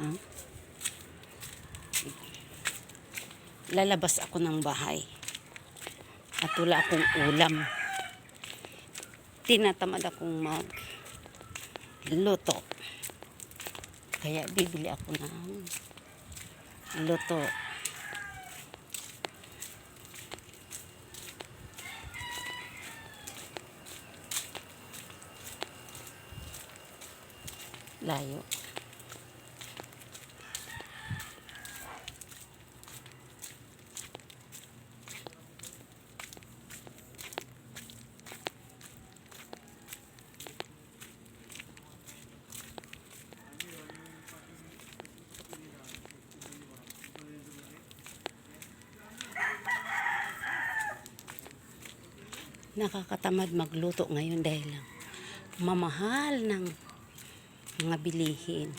Ah. Lalabas ako ng bahay. At wala akong ulam. Tinatamad akong mag luto. Kaya bibili ako ng luto. Layo. Nakakatamad magluto ngayon dahil lang mamahal ng mga bilihin.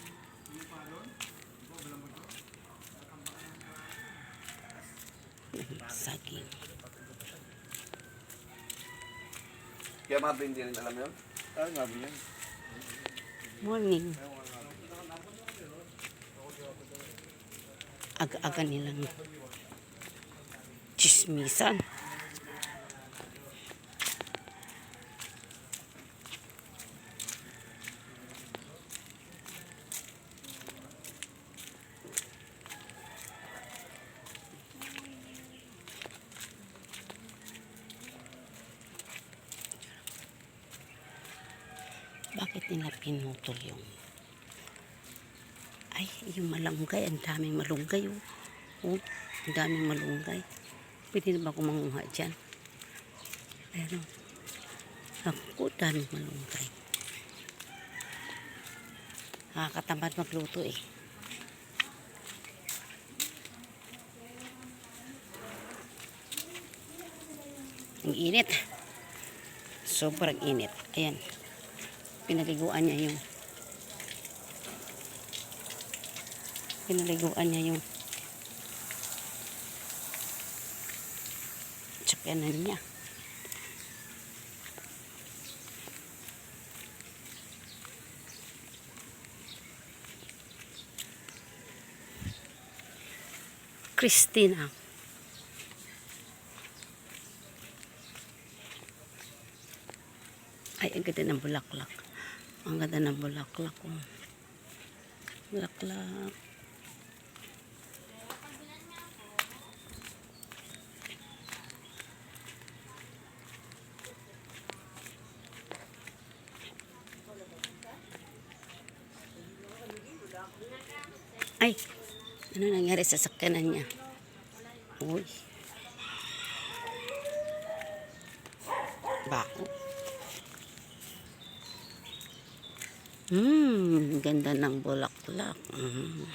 Saging. Kaya mga hindi rin alam yun? Ah, nga yan? Morning. Aga-aga nilang chismisan. Bakit nila pinutol yung ay, yung malunggay, ang daming malunggay oh. oh ang daming malunggay. Pwede na ba akong manguha dyan? Oh. Ako, daming malunggay. Nakakatamad magluto eh. Ang init. Sobrang init. Ayan. Pinaliguan niya yung pinaliguan niya yung tsakyanan niya. Christina. Ay, ang ganda ng bulaklak. Ang ganda ng bulaklak. Oh. Bulaklak. Ay, ano nangyari sa sakyanan niya? Uy. Bako. Hmm, ganda ng bulaklak. Mm.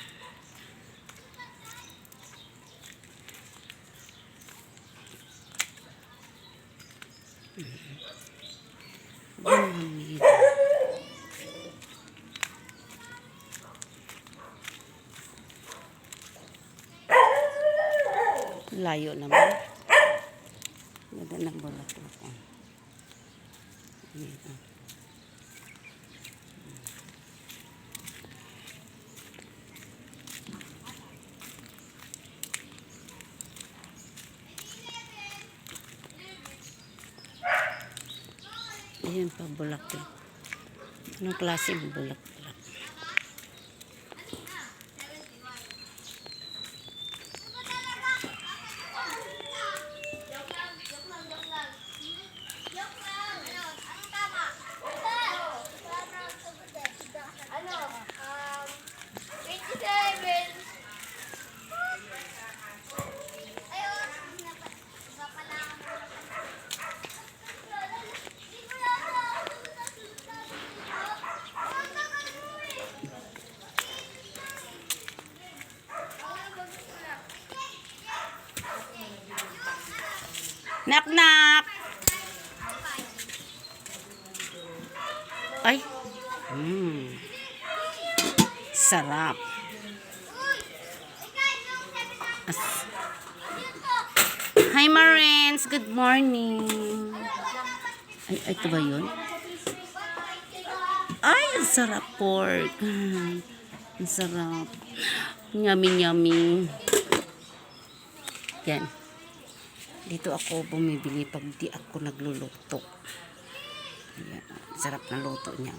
Mm. Layo naman. Ganda ng bulaklak. oh. Ayan, pa, bulaklak. Anong klase ng bulaklak? Knock knock! Ay! Mmm. Sarap. Hi Marins! Good morning! Ay, ito ba yun? Ay, sarap pork. Ang sarap. Yummy, yummy. Yan. Dito ako bumibili pag di ako nagluluto. Yan. Sarap na luto niya.